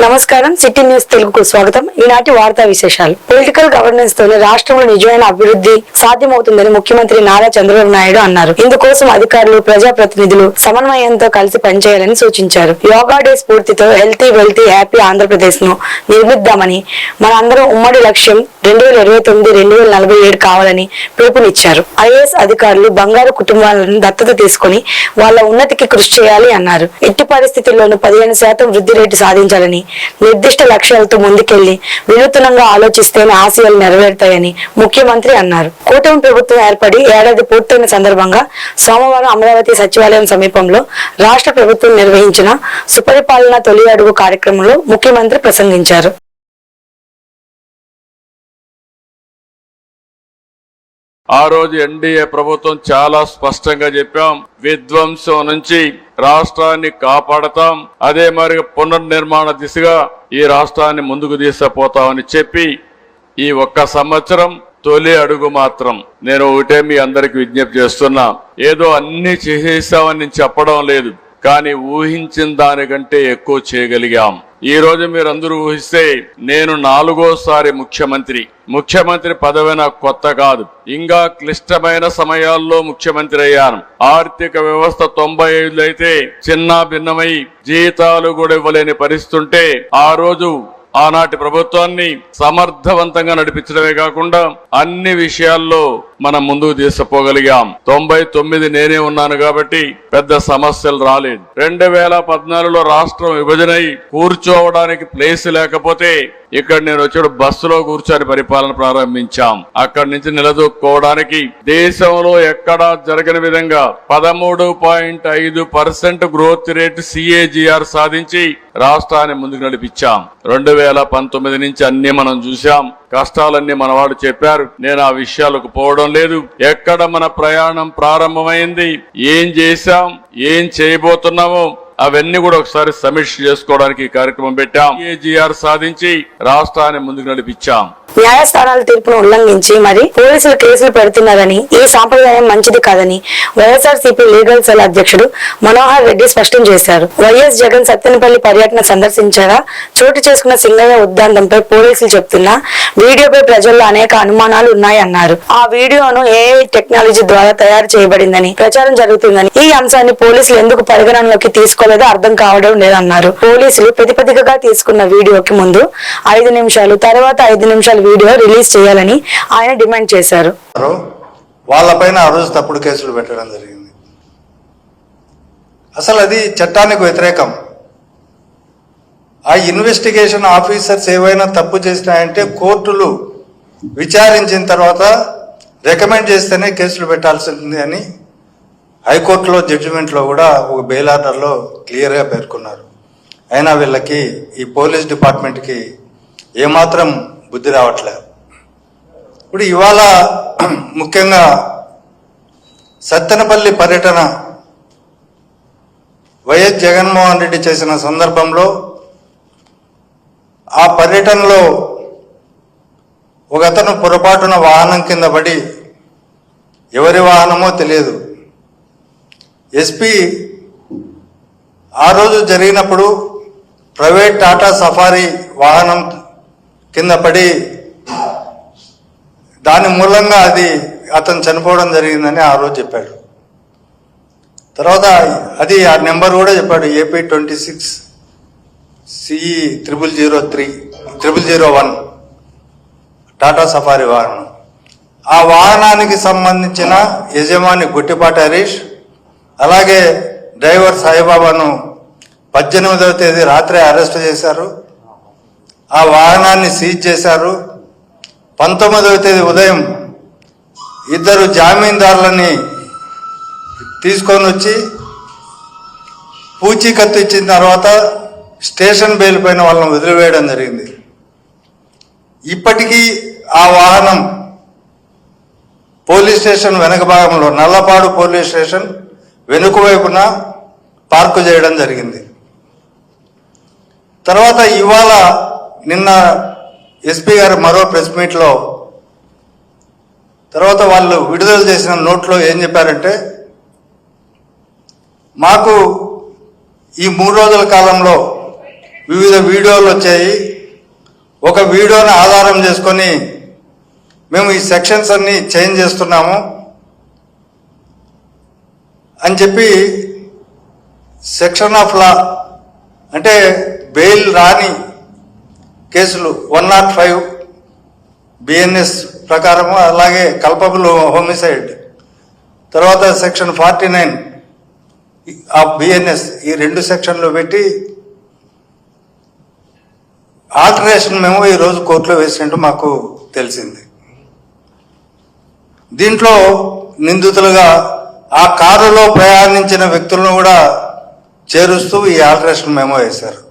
నమస్కారం city news తెలుగుకు స్వాగతం. ఈనాటి వార్తా విశేషాలు. పొలిటికల్ గవర్నెన్స్ తోనే రాష్ట్రంలో నిజమైన అభివృద్ధి సాధ్యమవుతుందని ముఖ్యమంత్రి నారా చంద్రబాబు నాయుడు అన్నారు. ఇందుకోసం అధికారులు ప్రజాప్రతినిధులు సమన్వయంతో కలిసి పనిచేయాలని సూచించారు. యోగా డే స్ఫూర్తితో హెల్తీ వెల్తీ హ్యాపీ ఆంధ్రప్రదేశ్ను నిర్మిద్దామని మనందరం ఉమ్మడి లక్ష్యం రెండు వేల ఇరవై తొమ్మిది రెండు వేల నలభై ఏడు కావాలని పిలుపునిచ్చారు. ఐఏఎస్ అధికారులు బంగారు కుటుంబాలను దత్తత తీసుకుని వాళ్ళ ఉన్నతికి కృషి చేయాలి అన్నారు. ఎట్టి పరిస్థితుల్లోనూ పదిహేను శాతం వృద్ధి రేటు సాధించాలని నిర్దిష్ట లక్ష్యాలతో ముందుకెళ్ళి వినూత్నంగా ఆలోచిస్తేనే ఆశయాలు నెరవేరుతాయని ముఖ్యమంత్రి అన్నారు. కూటమి ప్రభుత్వం ఏర్పడి ఏడాది పూర్తయిన సందర్భంగా సోమవారం అమరావతి సచివాలయం సమీపంలో రాష్ట్ర ప్రభుత్వం నిర్వహించిన సుపరిపాలన తొలి అడుగు కార్యక్రమంలో ముఖ్యమంత్రి ప్రసంగించారు. ఆ రోజు ఎన్డీఏ ప్రభుత్వం చాలా స్పష్టంగా చెప్పాం విధ్వంసం నుంచి రాష్ట్రాన్ని కాపాడతాం అదే మరి పునర్నిర్మాణ దిశగా ఈ రాష్ట్రాన్ని ముందుకు తీసుకుపోతామని చెప్పి ఈ ఒక్క సంవత్సరం తొలి అడుగు మాత్రం. నేను ఒకటే మీ అందరికి విజ్ఞప్తి చేస్తున్నా ఏదో అన్ని చేసేసామని చెప్పడం లేదు కానీ ఊహించిన దానికంటే ఎక్కువ చేయగలిగాం. ఈ రోజు మీరందరూ ఊహిస్తే నేను నాలుగోసారి ముఖ్యమంత్రి. ముఖ్యమంత్రి పదవి నాకు కొత్త కాదు. ఇంకా క్లిష్టమైన సమయాల్లో ముఖ్యమంత్రి అయ్యాను. ఆర్థిక వ్యవస్థ తొంభై ఐదులో అయితే చిన్న భిన్నమై జీతాలు కూడా ఇవ్వలేని పరిస్థితుంటే ఆ రోజు ఆనాటి ప్రభుత్వాన్ని సమర్థవంతంగా నడిపించడమే కాకుండా అన్ని విషయాల్లో మనం ముందుకు తీసుకుపోగలిగాం. తొంభై తొమ్మిది నేనే ఉన్నాను కాబట్టి పెద్ద సమస్యలు రాలేదు. రెండు వేల పద్నాలుగులో రాష్ట్రం విభజనై కూర్చోవడానికి ప్లేస్ లేకపోతే ఇక్కడ నేను వచ్చాడు బస్సులో కూర్చొని పరిపాలన ప్రారంభించాం. అక్కడి నుంచి నిలదొక్కుకోవడానికి దేశంలో ఎక్కడా జరగని విధంగా పదమూడు పాయింట్ ఐదు పర్సెంట్ గ్రోత్ రేట్ సిఏజిఆర్ సాధించి రాష్ట్రాన్ని ముందుకు నడిపించాం. రెండు వేల పంతొమ్మిది నుంచి అన్ని మనం చూసాం కష్టాలన్నీ మన వాడు చెప్పారు. నేను ఆ విషయాలకు పోవడం లేదు. ఎక్కడ మన ప్రయాణం ప్రారంభమైంది? ఏం చేశాం? ఏం చేయబోతున్నామో? అవన్నీ కూడా ఒకసారి సమీక్ష చేసుకోవడానికి ఈ కార్యక్రమం పెట్టాం. ఏజీఆర్ సాధించి రాష్ట్రాన్ని ముందుకు నడిపించాం. న్యాయస్థానాల తీర్పును ఉల్లంఘించి మరి పోలీసులు కేసులు పెడుతున్నారని ఈ సాంప్రదాయం మంచిది కాదని వైఎస్ఆర్సీపీ లీగల్ సెల్ అధ్యక్షుడు మనోహర్ రెడ్డి స్పష్టం చేశారు. వైఎస్ జగన్ సత్తెనపల్లి పర్యటన సందర్శించగా చోటు చేసుకున్న సింగయ్య ఉద్దాంతంపై పోలీసులు చెబుతున్న వీడియోపై ప్రజల్లో అనేక అనుమానాలు ఉన్నాయన్నారు. ఆ వీడియోను ఏఐ టెక్నాలజీ ద్వారా తయారు చేయబడిందని ప్రచారం జరుగుతుందని ఈ అంశాన్ని పోలీసులు ఎందుకు పరిగణనలోకి తీసుకోలేదో అర్థం కావడం లేదన్నారు. పోలీసులు ప్రతిపదికగా తీసుకున్న వీడియోకి ముందు ఐదు నిమిషాలు తర్వాత ఐదు నిమిషాలు వీడియో రిలీజ్ చేయాలని ఆయన డిమాండ్ చేశారు. వాళ్ళపైన ఆ రోజు తప్పుడు కేసులు పెట్టడం జరిగింది. అసలు అది చట్టానికి వ్యతిరేకం. ఆ ఇన్వెస్టిగేషన్ ఆఫీసర్స్ ఏవైనా తప్పు చేసినాయంటే కోర్టులు విచారించిన తర్వాత రికమెండ్ చేస్తేనే కేసులు పెట్టాల్సింది అని హైకోర్టులో జడ్జిమెంట్లో కూడా ఒక బెయిల్ ఆర్డర్లో క్లియర్గా పేర్కొన్నారు. అయినా వీళ్ళకి ఈ పోలీస్ డిపార్ట్మెంట్కి ఏమాత్రం బుద్ధి రావట్లేదు ఇప్పుడు ఇవాళ ముఖ్యంగా సత్తెనపల్లి పర్యటన వైఎస్ జగన్మోహన్ రెడ్డి చేసిన సందర్భంలో ఆ పర్యటనలో ఒక అతను పొరపాటున వాహనం కింద పడి ఎవరి వాహనమో తెలియదు. ఎస్పీ ఆ రోజు జరిగినప్పుడు ప్రైవేట్ టాటా సఫారీ వాహనం కింద పడి దాని మూలంగా అది అతను చనిపోవడం జరిగిందని ఆ రోజు చెప్పాడు. తర్వాత అది ఆ నెంబర్ కూడా చెప్పాడు AP twenty six CE triple zero three triple zero one Tata Safari వాహనం. ఆ వాహనానికి సంబంధించిన యజమాని గుట్టిపాటి హరీష్ అలాగే డ్రైవర్ సాయిబాబాను పద్దెనిమిదవ తేదీ రాత్రి అరెస్ట్ చేశారు. ఆ వాహనాన్ని సీజ్ చేశారు. పంతొమ్మిదవ తేదీ ఉదయం ఇద్దరు జామీందారులని తీసుకొని వచ్చి పూచీకత్తు ఇచ్చిన తర్వాత స్టేషన్ బెయిల్ పైన వాళ్ళని వదిలివేయడం జరిగింది. ఇప్పటికీ ఆ వాహనం పోలీస్ స్టేషన్ వెనక భాగంలో నల్లపాడు పోలీస్ స్టేషన్ వెనుక వైపున పార్కు చేయడం జరిగింది. తర్వాత ఇవాళ నిన్న ఎస్పీ గారు మరో ప్రెస్ మీట్లో తర్వాత వాళ్ళు విడుదల చేసిన నోట్లో ఏం చెప్పారంటే మాకు ఈ మూడు రోజుల కాలంలో వివిధ వీడియోలు వచ్చాయి. ఒక వీడియోని ఆధారం చేసుకొని మేము ఈ సెక్షన్స్ అన్ని చేంజ్ చేస్తున్నాము అని చెప్పి సెక్షన్ ఆఫ్ లా అంటే బెయిల్ రాని కేసులు వన్ నాట్ ఫైవ్ బిఎన్ఎస్ ప్రకారము అలాగే కల్పబుల్ హోమిసైడ్ తర్వాత section forty nine of BNS ఈ రెండు సెక్షన్లు పెట్టి ఆల్టరేషన్ మేము ఈరోజు కోర్టులో వేసినట్టు మాకు తెలిసింది. దీంట్లో నిందితులుగా ఆ కారులో ప్రయాణించిన వ్యక్తులను కూడా చేరుస్తూ ఈ ఆల్టరేషన్ మెమో వేశారు.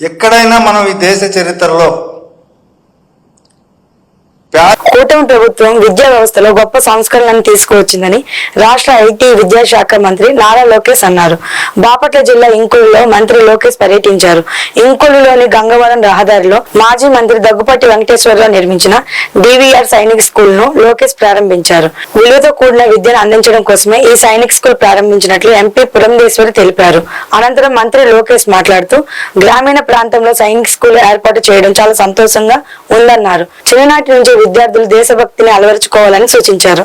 ఎక్కడైనా మనం ఈ దేశ చరిత్రలో కూటమి ప్రభుత్వం విద్యా వ్యవస్థలో గొప్ప సంస్కరణలను తీసుకువచ్చిందని రాష్ట్ర ఐటీ విద్యాశాఖ మంత్రి నారా లోకేష్ అన్నారు. బాపట్ల జిల్లా ఇంకులులో మంత్రి లోకేష్ పర్యటించారు. ఇంకులులోని గంగవరం రహదారిలో మాజీ మంత్రి దగ్గుపట్టి వెంకటేశ్వరరావు నిర్మించిన డివిఆర్ సైనిక్ స్కూల్ను లోకేష్ ప్రారంభించారు. విలువతో కూడిన విద్యను అందించడం కోసమే ఈ సైనిక్ స్కూల్ ప్రారంభించినట్లు ఎంపీ పురంధేశ్వరి తెలిపారు. అనంతరం మంత్రి లోకేష్ మాట్లాడుతూ గ్రామీణ ప్రాంతంలో సైనిక్ స్కూల్ ఏర్పాటు చేయడం చాలా సంతోషంగా ఉందన్నారు. చిన్ననాటి నుంచి విద్యార్థులు దేశభక్తిని అలవరుచుకోవాలని సూచించారు.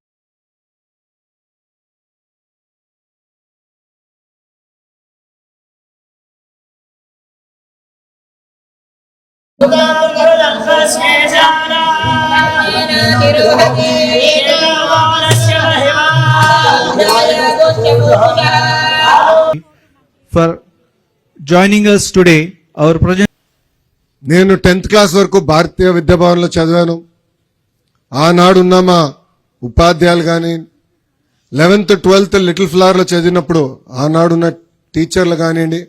For joining us today our present నేను టెన్త్ క్లాస్ వరకు భారతీయ విద్యాభవన్లో చదివాను. ఆనాడున్న మా ఉపాధ్యాయులు కానీ లెవెన్త్ ట్వెల్త్ లిటిల్ ఫ్లవర్లో చదివినప్పుడు ఆనాడున్న టీచర్లు కానివ్వండి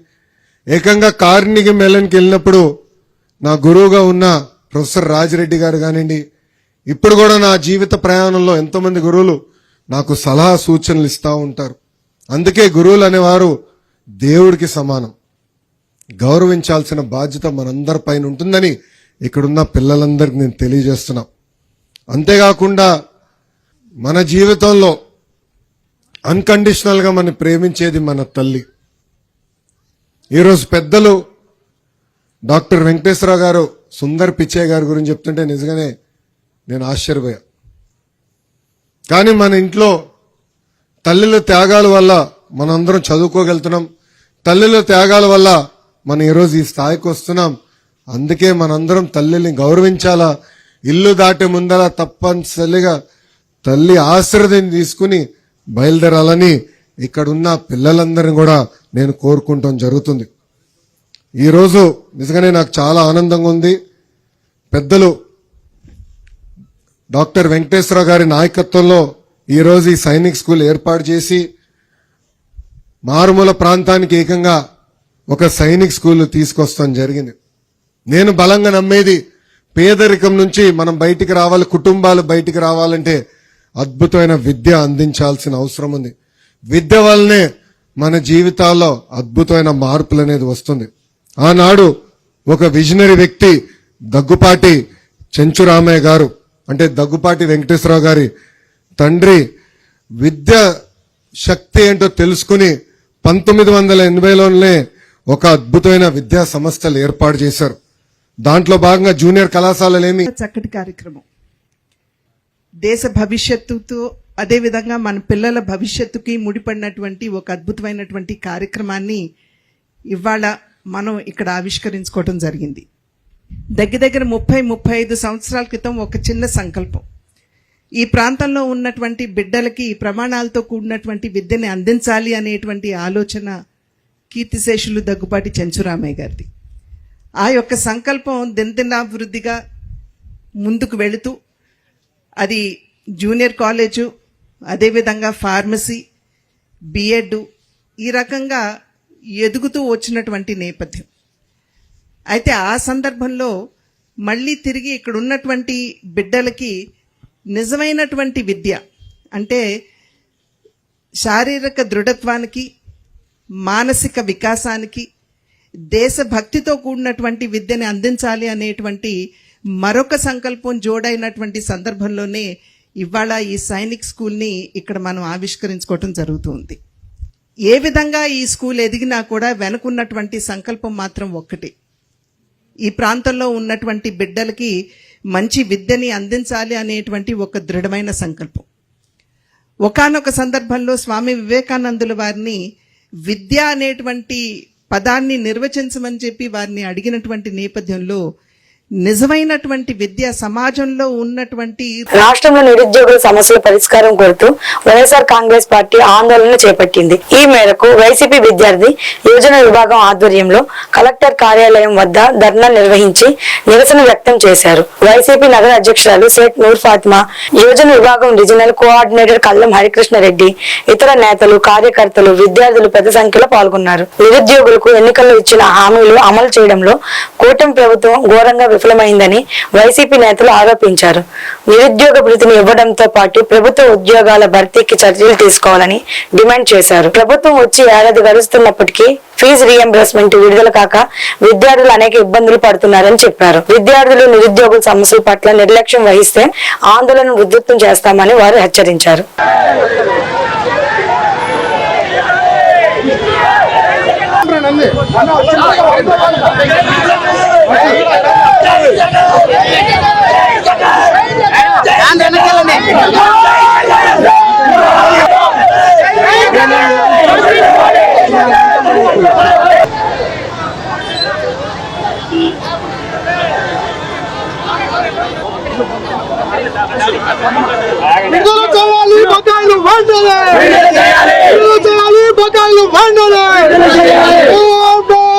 ఏకంగా కార్నిగి మెలన్కి వెళ్ళినప్పుడు నా గురువుగా ఉన్న ప్రొఫెసర్ రాజిరెడ్డి గారు కానివ్వండి ఇప్పుడు కూడా నా జీవిత ప్రయాణంలో ఎంతోమంది గురువులు నాకు సలహా సూచనలు ఇస్తూ ఉంటారు. అందుకే గురువులు అనేవారు దేవుడికి సమానం. గౌరవించాల్సిన బాధ్యత మనందరి ఉంటుందని ఇక్కడున్న పిల్లలందరికీ నేను తెలియజేస్తున్నా. అంతేకాకుండా మన జీవితంలో అన్కండిషనల్గా మనం ప్రేమించేది మన తల్లి. ఈరోజు పెద్దలు డాక్టర్ వెంకటేశ్వరరావు గారు సుందర్ పిచ్చయ్య గారి గురించి చెప్తుంటే నిజంగానే నేను ఆశ్చర్యపోయా. కానీ మన ఇంట్లో తల్లుల త్యాగాల వల్ల మనందరం చదువుకోగలుగుతున్నాం. తల్లుల త్యాగాల వల్ల మనం ఈరోజు ఈ స్థాయికి వస్తున్నాం. అందుకే మనందరం తల్లిని గౌరవించాలా? ఇల్లు దాటే ముందర తప్పనిసరిగా తల్లి ఆశ్రదం తీసుకుని బయలుదేరాలని ఇక్కడున్న పిల్లలందరినీ కూడా నేను కోరుకుంటాం. జరుగుతుంది. ఈరోజు నిజంగానే నాకు చాలా ఆనందంగా ఉంది. పెద్దలు డాక్టర్ వెంకటేశ్వర గారి నాయకత్వంలో ఈరోజు ఈ సైనిక్ స్కూల్ ఏర్పాటు చేసి మారుమూల ప్రాంతానికి ఏకంగా ఒక సైనిక్ స్కూల్ తీసుకొస్తాం జరిగింది. నేను బలంగా నమ్మేది పేదరికం నుంచి మనం బయటికి రావాలి కుటుంబాలు బయటికి రావాలంటే అద్భుతమైన విద్య అందించాల్సిన అవసరం ఉంది. విద్య వల్లనే మన జీవితాల్లో అద్భుతమైన మార్పులు అనేది వస్తుంది. ఆనాడు ఒక విజనరీ వ్యక్తి దగ్గుపాటి చెంచురామయ్య గారు అంటే దగ్గుపాటి వెంకటేశ్వరరావు గారి తండ్రి విద్య శక్తి ఏంటో తెలుసుకుని పంతొమ్మిది వందల ఎనభైలోనే ఒక అద్భుతమైన విద్యా సంస్థలు ఏర్పాటు చేశారు. దాంట్లో భాగంగా జూనియర్ కళాశాలలేమి? చక్కటి కార్యక్రమం. దేశ భవిష్యత్తుతో అదేవిధంగా మన పిల్లల భవిష్యత్తుకి ముడిపడినటువంటి ఒక అద్భుతమైనటువంటి కార్యక్రమాన్ని ఇవాళ మనం ఇక్కడ ఆవిష్కరించుకోవటం జరిగింది. దగ్గర దగ్గర ముప్పై ముప్పై ఐదు సంవత్సరాల క్రితం ఒక చిన్న సంకల్పం. ఈ ప్రాంతంలో ఉన్నటువంటి బిడ్డలకి ఈ ప్రమాణాలతో కూడినటువంటి విద్యని అందించాలి అనేటువంటి ఆలోచన కీర్తిశేషులు దగ్గుపాటి చెంచురామయ్య గారిది. ఆ యొక్క సంకల్పం దినదినాభివృద్ధిగా ముందుకు వెళుతూ అది జూనియర్ కాలేజు అదేవిధంగా ఫార్మసీ బిఎడ్ ఈ రకంగా ఎదుగుతూ వచ్చినటువంటి నేపథ్యం. అయితే ఆ సందర్భంలో మళ్ళీ తిరిగి ఇక్కడ ఉన్నటువంటి బిడ్డలకి నిజమైనటువంటి విద్య అంటే శారీరక దృఢత్వానికి మానసిక వికాసానికి దేశభక్తితో కూడినటువంటి విద్యని అందించాలి అనేటువంటి మరొక సంకల్పం జోడైనటువంటి సందర్భంలోనే ఇవాళ ఈ సైనిక్ స్కూల్ని ఇక్కడ మనం ఆవిష్కరించుకోవటం జరుగుతుంది ఏ విధంగా ఈ స్కూల్ ఎదిగినా కూడా వెనుకున్నటువంటి సంకల్పం మాత్రం ఒక్కటి. ఈ ప్రాంతంలో ఉన్నటువంటి బిడ్డలకి మంచి విద్యని అందించాలి అనేటువంటి ఒక దృఢమైన సంకల్పం. ఒకానొక సందర్భంలో స్వామి వివేకానందుల వారిని విద్య అనేటువంటి పదాన్ని నిర్వచించమని చెప్పి వారిని అడిగినటువంటి నేపథ్యంలో నిజమైనటువంటి విద్య సమాజంలో ఉన్నటువంటి రాష్ట్రంలో నిరుద్యోగుల సమస్యల పరిష్కారం కోరుతూ వైఎస్ఆర్ కాంగ్రెస్ పార్టీ ఆందోళన చేపట్టింది. ఈ మేరకు వైసీపీ విద్యార్థి యోజన విభాగం ఆధ్వర్యంలో కలెక్టర్ కార్యాలయం వద్ద ధర్నా నిర్వహించి నిరసన వ్యక్తం చేశారు. వైసీపీ నగర అధ్యక్షురాలు షేక్ నూర్ ఫాతిమా యోజన విభాగం రీజనల్ కోఆర్డినేటర్ కల్లం హరికృష్ణారెడ్డి ఇతర నేతలు కార్యకర్తలు విద్యార్థులు పెద్ద సంఖ్యలో పాల్గొన్నారు. నిరుద్యోగులకు ఎన్నికల్లో ఇచ్చిన హామీలు అమలు చేయడంలో కూటమి ప్రభుత్వం ఘోరంగా విఫలమైందని వైసీపీ నేతలు ఆరోపించారు. నిరుద్యోగ భృతిని ఇవ్వడంతో పాటు ప్రభుత్వ ఉద్యోగాల భర్తీకి చర్యలు తీసుకోవాలని డిమాండ్ చేశారు. ప్రభుత్వం వచ్చి ఏడాది గడుస్తున్నప్పటికీ ఫీజు రియంబర్స్మెంట్ విడుదల కాక విద్యార్థులు అనేక ఇబ్బందులు పడుతున్నారని చెప్పారు. విద్యార్థులు నిరుద్యోగుల సమస్యల పట్ల నిర్లక్ష్యం వహిస్తే ఆందోళన ఉధృతం చేస్తామని వారు హెచ్చరించారు. విడుదల చేయాలి బకాయిలు వెంటనే విడుదల చేయాలి బకాయిలు వెంటనే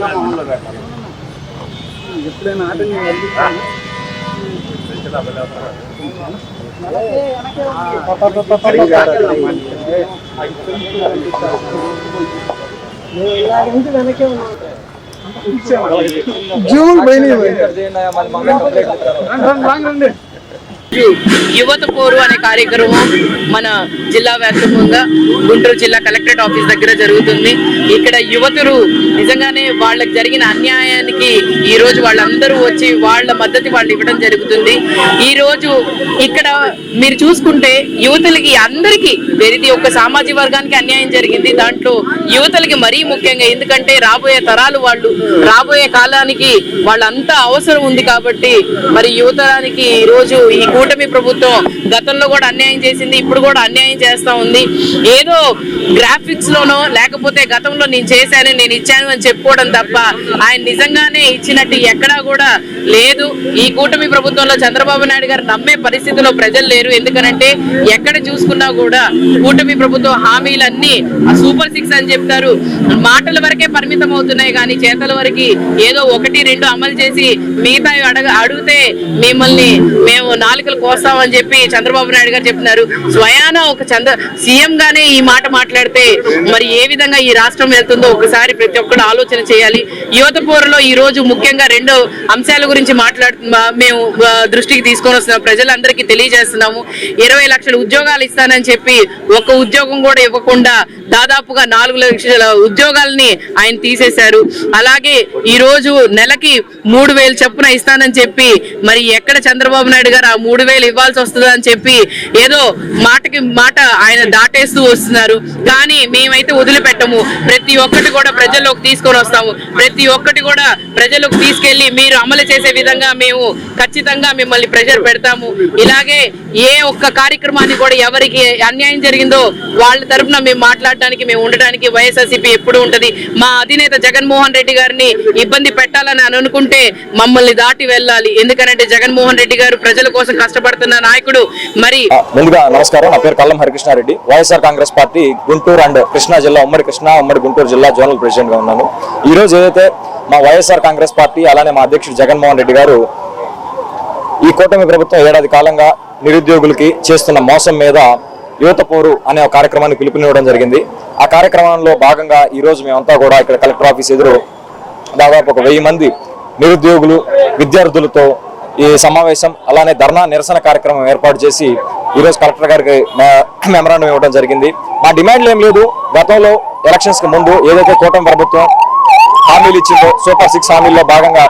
డౌన్ కూటమి ప్రభుత్వం వర్ధిల్లాలి వైఎస్ఆర్ యువత పోరు అనే కార్యక్రమం మన జిల్లా వ్యాప్తంగా గుంటూరు జిల్లా కలెక్టరేట్ ఆఫీస్ దగ్గర జరుగుతుంది. ఇక్కడ యువతులు నిజంగానే వాళ్ళకి జరిగిన అన్యాయానికి ఈ రోజు వాళ్ళందరూ వచ్చి వాళ్ళ మద్దతు వాళ్ళు ఇవ్వడం జరుగుతుంది. ఈ రోజు ఇక్కడ మీరు చూసుకుంటే యువతలకి అందరికీ వెరిది ఒక్క సామాజిక వర్గానికి అన్యాయం జరిగింది. దాంట్లో యువతలకి మరీ ముఖ్యంగా ఎందుకంటే రాబోయే తరాలు వాళ్ళు రాబోయే కాలానికి వాళ్ళంతా అవసరం ఉంది కాబట్టి మరి యువతరానికి ఈ రోజు ఈ కూటమి ప్రభుత్వం గతంలో కూడా అన్యాయం చేసింది ఇప్పుడు కూడా అన్యాయం చేస్తా ఉంది. ఏదో గ్రాఫిక్స్ లోనో లేకపోతే గతంలో నేను చేశాను నేను ఇచ్చాను అని చెప్పుకోవడం తప్ప ఆయన నిజంగానే ఇచ్చినట్టు ఎక్కడా కూడా లేదు. ఈ కూటమి ప్రభుత్వంలో చంద్రబాబు నాయుడు గారు నమ్మే పరిస్థితిలో ప్రజలు లేరు. ఎందుకనంటే ఎక్కడ చూసుకున్నా కూడా కూటమి ప్రభుత్వం హామీలన్నీ సూపర్ సిక్స్ అని చెప్తారు. మాటల వరకే పరిమితం అవుతున్నాయి కానీ చేతల వరకు ఏదో ఒకటి రెండు అమలు చేసి మిగతా అడగ అడిగితే మిమ్మల్ని మేము నాలుగు నాలుకలు కోస్తామని చెప్పి చంద్రబాబు నాయుడు గారు చెప్తున్నారు స్వయాన ఒక చంద్ర సీఎం గానే ఈ మాట మాట్లాడితే మరి ఏ విధంగా ఈ రాష్ట్రం వెళ్తుందో ఒకసారి ప్రతి ఒక్కరు ఆలోచన చేయాలి. యువత పోరులో ఈ రోజు ముఖ్యంగా రెండు అంశాల గురించి మాట్లాడు మేము దృష్టికి తీసుకొని వస్తున్నాం. ప్రజలందరికీ తెలియజేస్తున్నాము. ఇరవై లక్షల ఉద్యోగాలు ఇస్తానని చెప్పి ఒక ఉద్యోగం కూడా ఇవ్వకుండా దాదాపుగా నాలుగు లక్షల ఉద్యోగాల్ని ఆయన తీసేశారు. అలాగే ఈ రోజు నెలకి మూడు వేలు చొప్పున ఇస్తానని చెప్పి మరి ఎక్కడ చంద్రబాబు నాయుడు గారు ఆ మూడు వేలు ఇవ్వాల్సి వస్తుంది అని చెప్పి ఏదో మాటకి మాట ఆయన దాటేస్తూ వస్తున్నారు. కానీ మేమైతే వదిలిపెట్టము. ప్రతి ఒక్కటి కూడా ప్రజల్లోకి తీసుకొని వస్తాము. ప్రతి ఒక్కటి కూడా ప్రజలకు తీసుకెళ్ళి మీరు అమలు చేసే విధంగా మేము ఖచ్చితంగా మిమ్మల్ని ప్రెజర్ పెడతాము. ఇలాగే ఏ ఒక్క కార్యక్రమాన్ని కూడా ఎవరికి అన్యాయం జరిగిందో వాళ్ళ తరపున మేము మాట్లాడడానికి మేము ఉండడానికి వైఎస్ఆర్సీపీ ఎప్పుడు ఉంటది. మా అధినేత జగన్మోహన్ రెడ్డి గారిని ఇబ్బంది పెట్టాలని అనుకుంటే మమ్మల్ని దాటి వెళ్ళాలి. ఎందుకంటే జగన్మోహన్ రెడ్డి గారు ప్రజల కోసం కష్టపడుతున్న నాయకుడు. మరి ముందుగా నమస్కారం. నా పేరు కల్లం హరికృష్ణారెడ్డి. వైఎస్ఆర్ కాంగ్రెస్ పార్టీ గుంటూరు అండ్ కృష్ణా జిల్లా ఉమ్మడి కృష్ణా ఉమ్మడి గుంటూరు జిల్లా జోనల్ ప్రెసిడెంట్గా ఉన్నాను. ఈ రోజు ఏదైతే మా వైఎస్ఆర్ కాంగ్రెస్ పార్టీ అలానే మా అధ్యక్షుడు జగన్మోహన్ రెడ్డి గారు ఈ కూటమి ప్రభుత్వం ఏడాది కాలంగా నిరుద్యోగులకి చేస్తున్న మోసం మీద యువత పోరు అనే ఒక కార్యక్రమాన్ని పిలుపునివ్వడం జరిగింది. ఆ కార్యక్రమంలో భాగంగా ఈ రోజు మేమంతా కూడా ఇక్కడ కలెక్టర్ ఆఫీస్ ఎదురు దాదాపు ఒక వెయ్యి మంది నిరుద్యోగులు విద్యార్థులతో ఈ సమావేశం అలానే ధర్నా నిరసన కార్యక్రమం ఏర్పాటు చేసి ఈరోజు కలెక్టర్ గారికి మెమరాండం ఇవ్వడం జరిగింది. మా డిమాండ్లు ఏం లేదు. గతంలో ఎలక్షన్స్కి ముందు ఏదైతే కూటమి ప్రభుత్వం హామీలు ఇచ్చిందో సూపర్ సిక్స్ హామీల్లో భాగంగా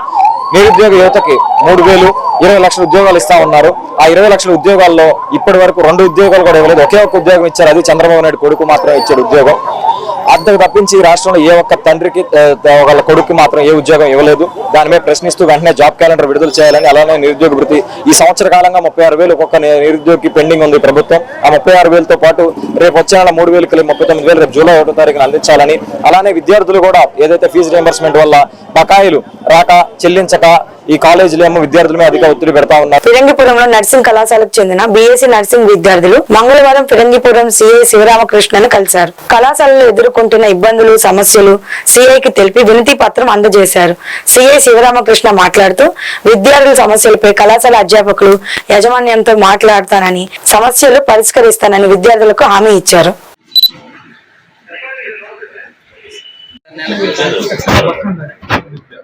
నిరుద్యోగ యువతకి మూడు వేలు ఇరవై లక్షల ఉద్యోగాలు ఇస్తా ఉన్నారు. ఆ ఇరవై లక్షల ఉద్యోగాల్లో ఇప్పటి వరకు రెండు ఉద్యోగాలు కూడా ఇవ్వలేదు. ఒకే ఒక్క ఉద్యోగం ఇచ్చారు. అది చంద్రబాబు నాయుడు కొడుకు మాత్రమే ఇచ్చాడు ఉద్యోగం. అంతకు తప్పించి ఈ రాష్ట్రంలో ఏ ఒక్క తండ్రికి వాళ్ళ కొడుకు మాత్రం ఏ ఉద్యోగం ఇవ్వలేదు. దాని మీద ప్రశ్నిస్తూ వెంటనే జాబ్ క్యాలెండర్ విడుదల చేయాలని అలానే నిరుద్యోగ వృత్తి ఈ సంవత్సర కాలంగా ముప్పై ఆరు వేలు ఒక్కొక్క నిరుద్యోగి పెండింగ్ ఉంది ప్రభుత్వం. ఆ ముప్పై ఆరు వేలతో పాటు రేపు వచ్చే నెల మూడు వేలు కలిపి ముప్పై తొమ్మిది వేలు రేపు జూలై ఒకటో తారీఖున అందించాలని. అలానే విద్యార్థులు కూడా ఏదైతే ఫీజు రియంబర్స్మెంట్ వల్ల బకాయిలు రాక చెల్లించక ఈ కాలేజీలో ఏమో విద్యార్థుల మీద అధిక ఒత్తిడి పెడతా ఉన్నారు. ఫిరంగిపురంలో నర్సింగ్ కళాశాలకు చెందిన బీఎస్సీ నర్సింగ్ విద్యార్థులు మంగళవారం ఫిరంగిపురం సిఐ శివరామకృష్ణను కలిశారు. కళాశాలలో ఎదుర్కొంటున్న ఇబ్బందులు సమస్యలు సిఐకి తెలిపి వినతి పత్రం అందజేశారు. సిఐ శివరామకృష్ణ మాట్లాడుతూ విద్యార్థుల సమస్యలపై కళాశాల అధ్యాపకులు యాజమాన్యంతో మాట్లాడతానని సమస్యలు పరిష్కరిస్తానని విద్యార్థులకు హామీ ఇచ్చారు.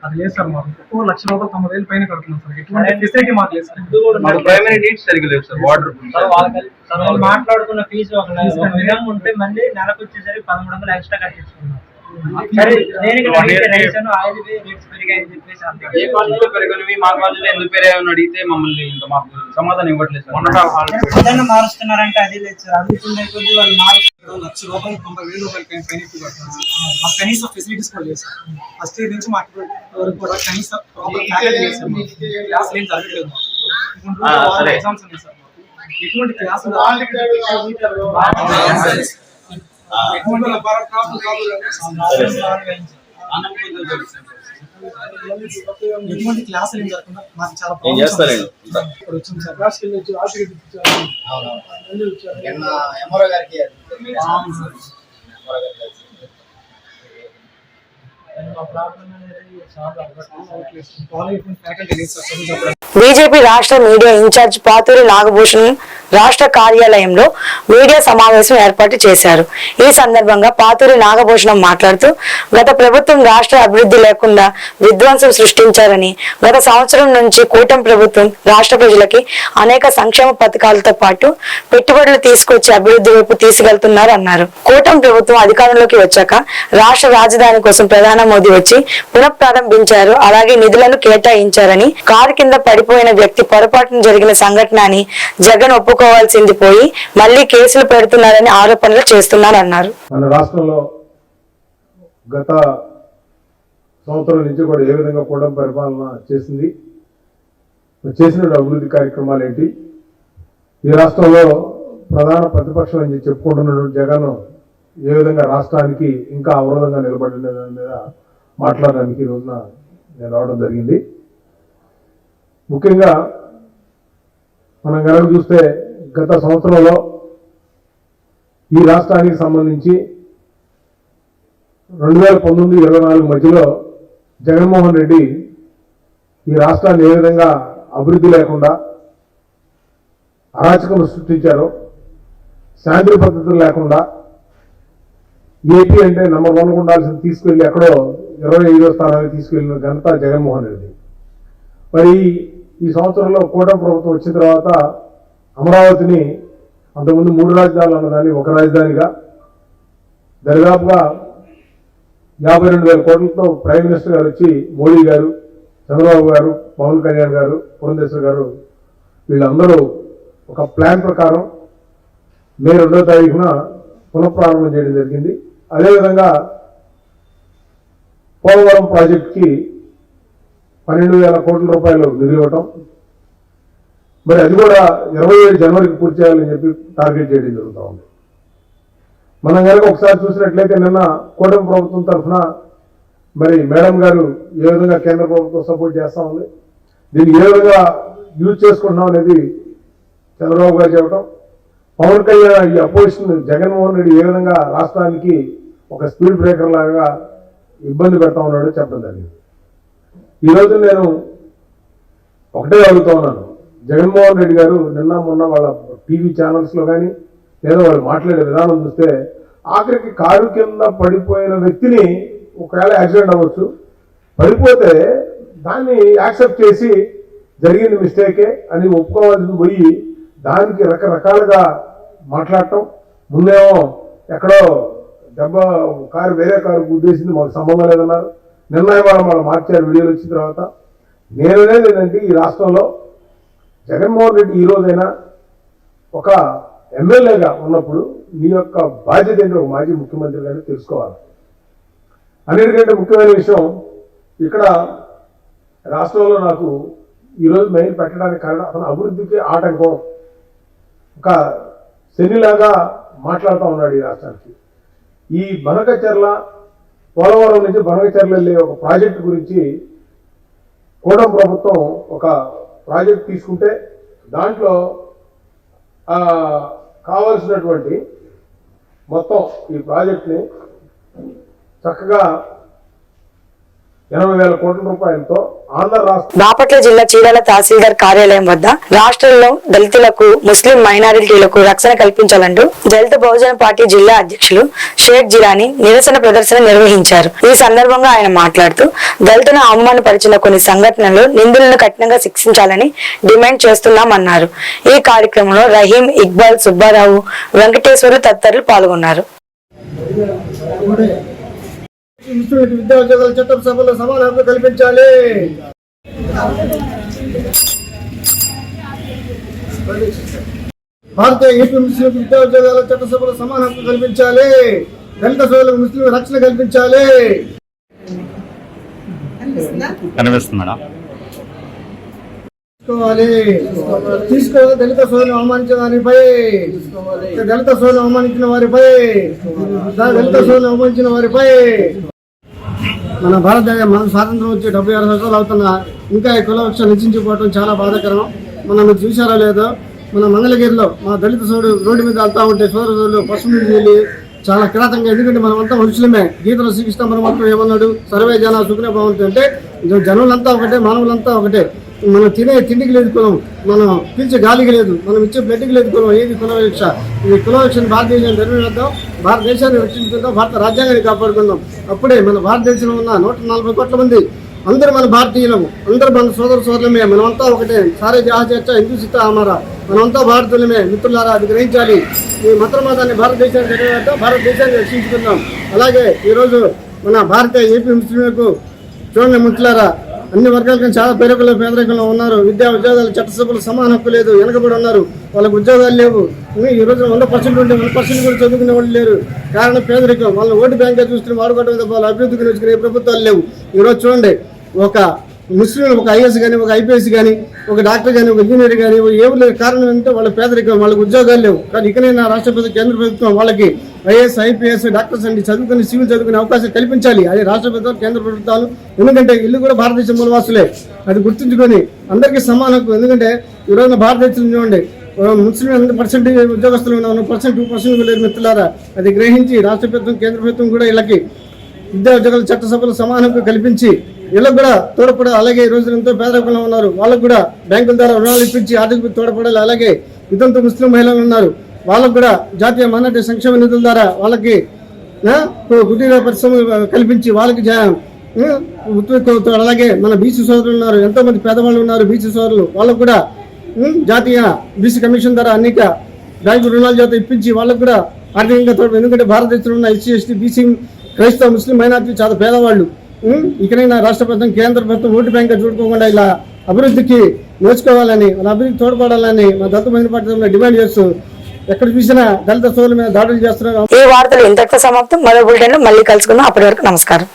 అది లేదు సార్ మాకు. ఒక్కో లక్ష రూపాయలు తొమ్మిది వేలు పైన కడుతున్నాం సార్. ఎటువంటి ఫెసిలిటీ మాకు లేదు సార్. ప్రైమరీ నీడ్స్ సరిగ్గా లేవు సార్ వాటర్ మాట్లాడుకున్న ఫీజు ఒక ఒక విధంగా ఉంటే మళ్ళీ నెలకు వచ్చేసరికి పదమూడు వందలు ఎక్స్ట్రా కట్టించుకున్నాం ఏ కాలేజీలో పెరగనివి మా కాలేజీలో ఎందుకు పెరిగాయని అడిగితే మమ్మల్ని ఇంకా మాకు సమాధానం ఇవ్వట్లేదు ఏదైనా మారుస్తున్నారంటే అది లేదు సార్. అడుగుతుండే కొద్ది వాళ్ళు మారుస్తారు లక్ష రూపాయలు తొంభై వేల రూపాయలు పైన పైన ఎక్కువ కడుతున్నారు. మాకు కనీసం ఫెసిలిటీస్ కూడా లేదు సార్. ఫస్ట్ ఇయర్ నుంచి మాకు వరకు కూడా కనీసం ప్రాపర్ ఫ్యాకల్టీ లేదు సార్ మాకు. క్లాసులు ఏం జరగట్లేదు మాకు. ఎగ్జామ్స్ ఉన్నాయి సార్ మాకు. ఎటువంటి క్లాసులు ఎటువంటి ఎటువంటి క్లాసులు ఏం జరగకుండా మాకు చాలా problems ఉన్నాయి సార్. ఇప్పుడు వచ్చింది సార్ క్లాస్కి వెళ్ళి వచ్చి ఆశీర్వదించారు మళ్ళీ వచ్చారు అవును సార్. మా ప్రాబ్లం అనేది చాలా అవ్వట్లేదు. కాలేజ్ ఫ్యాకల్టీ లేదు సార్ చదువు చెప్పడానికి. బీజేపీ రాష్ట్ర మీడియా ఇన్ఛార్జ్ పాతూరి నాగభూషణ్ రాష్ట్ర కార్యాలయంలో మీడియా సమావేశం ఏర్పాటు చేశారు. ఈ సందర్భంగా పాతూరి నాగభూషణం మాట్లాడుతూ గత ప్రభుత్వం రాష్ట్ర అభివృద్ధి లేకుండా విధ్వంసం సృష్టించారని గత సంవత్సరం నుంచి కూటమి ప్రభుత్వం రాష్ట్ర ప్రజలకి అనేక సంక్షేమ పథకాలతో పాటు పెట్టుబడులు తీసుకొచ్చి అభివృద్ధి వైపు తీసుకెళ్తున్నారు అన్నారు. కూటమి ప్రభుత్వం అధికారంలోకి వచ్చాక రాష్ట్ర రాజధాని కోసం ప్రధాని మోదీ వచ్చి పునఃప్రారంభించారు. అలాగే నిధులను కేటాయించారని కారు కింద పడిపోయిన వ్యక్తి పొరపాటున జరిగిన సంఘటన అని జగన్ ఒప్పుకోవాల్సింది పోయి మళ్ళీ కేసులు పెడుతున్నారని ఆరోపణలు చేస్తున్నారన్నారు. మన రాష్ట్రంలో గత సంవత్సరం నుంచి కూడా ఏ విధంగా కూడా పరిపాలన చేసింది? చేసిన అభివృద్ధి కార్యక్రమాలు ఏంటి? ఈ రాష్ట్రంలో ప్రధాన ప్రతిపక్షం అని చెప్పుకుంటున్నటువంటి జగన్ ఏ విధంగా రాష్ట్రానికి ఇంకా అవరోధంగా నిలబడిన దాని మీద మాట్లాడడానికి ఈ రోజున నేను రావడం జరిగింది. ముఖ్యంగా మనం కనుక చూస్తే గత సంవత్సరంలో ఈ రాష్ట్రానికి సంబంధించి రెండు వేల పంతొమ్మిది ఇరవై నాలుగు మధ్యలో జగన్మోహన్ రెడ్డి ఈ రాష్ట్రాన్ని ఏ విధంగా అభివృద్ధి లేకుండా అరాచకం సృష్టించారో శాంతి పద్ధతులు లేకుండా ఏపీ అంటే నెంబర్ వన్ ఉండాల్సిన తీసుకెళ్ళి ఎక్కడో ఇరవై ఐదో స్థానానికి తీసుకెళ్ళిన ఘనత జగన్మోహన్ రెడ్డి. మరి ఈ సంవత్సరంలో కూటమి ప్రభుత్వం వచ్చిన తర్వాత అమరావతిని అంతకుముందు మూడు రాజధానులు అన్నదాన్ని ఒక రాజధానిగా దరిదాపుగా యాభై రెండు వేల కోట్లతో ప్రైమ్ మినిస్టర్ గారు వచ్చి మోడీ గారు చంద్రబాబు గారు పవన్ కళ్యాణ్ గారు పురంధేశ్వర్ గారు వీళ్ళందరూ ఒక ప్లాన్ ప్రకారం మే రెండో తారీఖున పునఃప్రారంభం చేయడం జరిగింది. అదేవిధంగా పోలవరం ప్రాజెక్టుకి పన్నెండు వేల కోట్ల రూపాయలు నిధులు ఇవ్వటం మరి అది కూడా ఇరవై ఏడు జనవరికి పూర్తి చేయాలని చెప్పి టార్గెట్ చేయడం జరుగుతూ ఉంది. మనం కనుక ఒకసారి చూసినట్లయితే నిన్న కూటమి ప్రభుత్వం తరఫున మరి మేడం గారు ఏ విధంగా కేంద్ర ప్రభుత్వం సపోర్ట్ చేస్తా ఉంది? దీన్ని ఏ విధంగా యూజ్ చేసుకుంటున్నాం అనేది చంద్రబాబు గారు చెప్పడం పవన్ కళ్యాణ్ ఈ అపోజిషన్ జగన్మోహన్ రెడ్డి ఏ విధంగా రాష్ట్రానికి ఒక స్పీడ్ బ్రేకర్ లాగా ఇబ్బంది పెడతా ఉన్నాడో చెప్పడం జరిగింది. ఈరోజు నేను ఒకటే అడుగుతా ఉన్నాను. జగన్మోహన్ రెడ్డి గారు నిన్న మొన్న వాళ్ళ టీవీ ఛానల్స్లో కానీ లేదా వాళ్ళు మాట్లాడే విధానం చూస్తే ఆఖరికి కారు కింద పడిపోయిన వ్యక్తిని ఒకవేళ యాక్సిడెంట్ అవ్వచ్చు. పడిపోతే దాన్ని యాక్సెప్ట్ చేసి జరిగింది మిస్టేకే అని ఒప్పుకోవాల్సింది పోయి దానికి రకరకాలుగా మాట్లాడటం. ముందేమో ఎక్కడో దెబ్బ కారు వేరే కారు గుద్దేసింది మాకు సంబంధం లేదన్నారు. నిర్ణయం వాళ్ళు వాళ్ళు మార్చారు వీడియోలు వచ్చిన తర్వాత. నేననే లేదంటే ఈ రాష్ట్రంలో జగన్మోహన్ రెడ్డి ఈ రోజైనా ఒక ఎమ్మెల్యేగా ఉన్నప్పుడు నీ యొక్క బాధ్యత ఏంటో ఒక మాజీ ముఖ్యమంత్రి గారు తెలుసుకోవాలి. అన్నిటికంటే ముఖ్యమైన విషయం ఇక్కడ రాష్ట్రంలో నాకు ఈరోజు మెయిన్ పెట్టడానికి కారణం అతను అభివృద్ధికి ఆటంకం ఒక శనిలాగా మాట్లాడుతూ ఉన్నాడు ఈ రాష్ట్రానికి. ఈ బనకచెర్ల పోలవరం నుంచి బనకచెర్ల వెళ్ళే ఒక ప్రాజెక్టు గురించి కూటమి ప్రభుత్వం ఒక ప్రాజెక్ట్ తీసుకుంటే దాంట్లో కావాల్సినటువంటి కావలసినటువంటి మొత్తం ఈ ప్రాజెక్ట్ని చక్కగా ఎనభై వేల కోట్ల రూపాయలతో ఆంధ్ర రాష్ట్ర బాపట్ల జిల్లా చీరాల తహసీల్దార్ కార్యాలయం వద్ద రాష్ట్రంలో దళితులకు ముస్లిం మైనారిటీలకు రక్షణ కల్పించాలంటూ దళిత బహుజన పార్టీ జిల్లా అధ్యక్షులు షేక్ జిలాని నిరసన ప్రదర్శన నిర్వహించారు. ఈ సందర్భంగా ఆయన మాట్లాడుతూ దళితులను అవమానపరిచిన కొన్ని సంఘటనలు నిందులను కఠినంగా శిక్షించాలని డిమాండ్ చేస్తున్నామన్నారు. ఈ కార్యక్రమంలో రహీం ఇక్బాల్ సుబ్బారావు వెంకటేశ్వరు తదితరులు పాల్గొన్నారు. ఇన్స్టిట్యూట్ విద్యా ఉద్యోగాల చట్టం సభలో సమాన హక్కు కల్పించాలి. భారతీయ ఏపీ ముస్లిం విద్యా ఉద్యోగాల చట్టసభలో సమాన హక్కు కల్పించాలి. దళిత సోదరులకు ముస్లిం రక్షణ కల్పించాలి. కనిపిస్తుంది? మేడం. తీసుకోవాలి. తీసుకోవాలి. దళిత సోదరుని అవమానించిన వారిపై. దళిత సోదరుని అవమానించిన వారిపై. దళిత సోదరుని అవమానించిన వారిపై. మన భారతదేశం మన స్వాతంత్రం వచ్చి డెబ్బై ఆరు సంవత్సరాలు అవుతున్నా ఇంకా ఈ కులవృక్ష నశించిపోవడం చాలా బాధాకరం. మనం చూసారో లేదో మన మంగళగిరిలో మా దళిత సోడు రోడ్డు మీద వెళ్తూ ఉంటే సోదరులు పసుపు వెళ్ళి చాలా కిరాతంగా ఎందుకంటే మనం అంతా మనుషులమే. గీతలో శ్రీకృష్ణ పరమాత్మ ఏమన్నాడు? సర్వే జన సుఖనే బాగుంటుంది అంటే జనులంతా ఒకటే మానవులంతా ఒకటే. మనం తినే తిండికి లేదు కులం. మనం పిలిచే గాలికి లేదు. మనం ఇచ్చే బ్లడ్కి లేదు కులం. ఏది కులవృక్ష ఈ కులవృక్షను భారతదేశాన్ని నిర్వహిద్దాం భారతదేశాన్ని రక్షించుకుందాం భారత రాజ్యాంగాన్ని కాపాడుకుందాం. అప్పుడే మన భారతదేశంలో ఉన్న నూట నలభై కోట్ల మంది అందరూ మన భారతీయులము అందరూ మన సోదర సోదరులమే. మనమంతా ఒకటే. సారే జహా హిందూ సిద్ధ అమారా. మనమంతా భారతీయులమే. మిత్రులారా అది గ్రహించాలి. ఈ మతమాదాన్ని భారతదేశాన్ని నిర్వహిద్దాం భారతదేశాన్ని రక్షించుకుందాం. అలాగే ఈరోజు మన భారతీయ ఏపీ ముస్లింలకు చూడండి మిత్రులారా. అన్ని వర్గాలకు చాలా పేదరికంలో పేదరికంలో ఉన్నారు. విద్యా ఉద్యోగాలు చట్టసభలు సమాన హక్కు లేదు వెనకబడి ఉన్నారు. వాళ్ళకి ఉద్యోగాలు లేవు. ఈ రోజు వంద పర్సెంట్ ఉంటే వన్ పర్సెంట్ కూడా చదువుకునే వాళ్ళు లేరు. కారణం పేదరికం. వాళ్ళని ఓటు బ్యాంక్ చూస్తున్న వాడుకోవడం తప్ప వాళ్ళ అభివృద్ధి గురించి ఏ ప్రభుత్వాలు లేవు. ఈరోజు చూడండి ఒక ముస్లింలు ఒక ఐఎస్ కానీ ఒక ఐపీఎస్ కానీ ఒక డాక్టర్ కానీ ఒక ఇంజనీర్ కానీ ఏమి లేదు కారణం ఏంటంటే వాళ్ళ పేదరికం వాళ్ళకి ఉద్యోగాలు లేవు. కానీ ఇకనైనా రాష్ట్ర ప్రభుత్వం కేంద్ర ప్రభుత్వం వాళ్ళకి ఐఏఎస్ ఐపీఎస్ డాక్టర్స్ అండి చదువుకుని సివిల్ చదువుకునే అవకాశం కల్పించాలి. అది రాష్ట్ర ప్రభుత్వం కేంద్ర ప్రభుత్వాలు. ఎందుకంటే ఇల్లు కూడా భారతదేశం మూలవాసులే అది గుర్తుంచుకొని అందరికీ సమానం. ఎందుకంటే ఈ రోజున భారతదేశం చూడండి ముస్లిం ఎంత పర్సెంట్ ఉద్యోగస్తులు ఉన్నాను పర్సెంట్ టూ పర్సెంట్ లేదు మిత్రులారా. అది గ్రహించి రాష్ట్ర ప్రభుత్వం కేంద్ర ప్రభుత్వం కూడా వీళ్ళకి విద్యా ఉద్యోగాలు చట్టసభలు సమానంగా కల్పించి వీళ్ళకి కూడా తోడ్పడాలి. అలాగే ఈ రోజు ఎంతో పేదరికంలో ఉన్నారు. వాళ్ళకు కూడా బ్యాంకుల ద్వారా రుణాలు ఇప్పించి ఆర్థిక తోడ్పడాలి. అలాగే ఇదంతా ముస్లిం మహిళలు ఉన్నారు. వాళ్ళకు కూడా జాతీయ మైనార్టీ సంక్షేమ నిధుల ద్వారా వాళ్ళకి కుటీర పరిశ్రమ కల్పించి వాళ్ళకి అలాగే మన బీసీ సోదరులు ఉన్నారు. ఎంతో మంది పేదవాళ్ళు ఉన్నారు బీసీ సోదరులు. వాళ్ళకు కూడా జాతీయ బీసీ కమిషన్ ద్వారా అనేక బ్యాంకు రుణాల చేత ఇప్పించి వాళ్ళకు కూడా ఆర్థికంగా తోడు ఎందుకంటే భారతదేశంలో ఉన్న ఎస్సీ ఎస్టీ బీసీ క్రైస్తవ ముస్లిం మైనార్టీ చాలా పేదవాళ్ళు. ఇకనైనా రాష్ట్ర ప్రభుత్వం కేంద్ర ప్రభుత్వం ఓటు బ్యాంక్ చూడుకోకుండా ఇలా అభివృద్ధికి నోచుకోవాలని మన అభివృద్ధి తోడ్పడాలని మా దళిత మహిళ పార్టీ డిమాండ్ చేస్తూ ఎక్కడ చూసినా దళిత సోదరుల మీద దాడులు చేస్తున్నారు. ఈ వార్తలు ఇంతటితో సమాప్తం. మరో బులెటిన్ మళ్ళీ కలుసుకుందాం. అప్పటి వరకు నమస్కారం.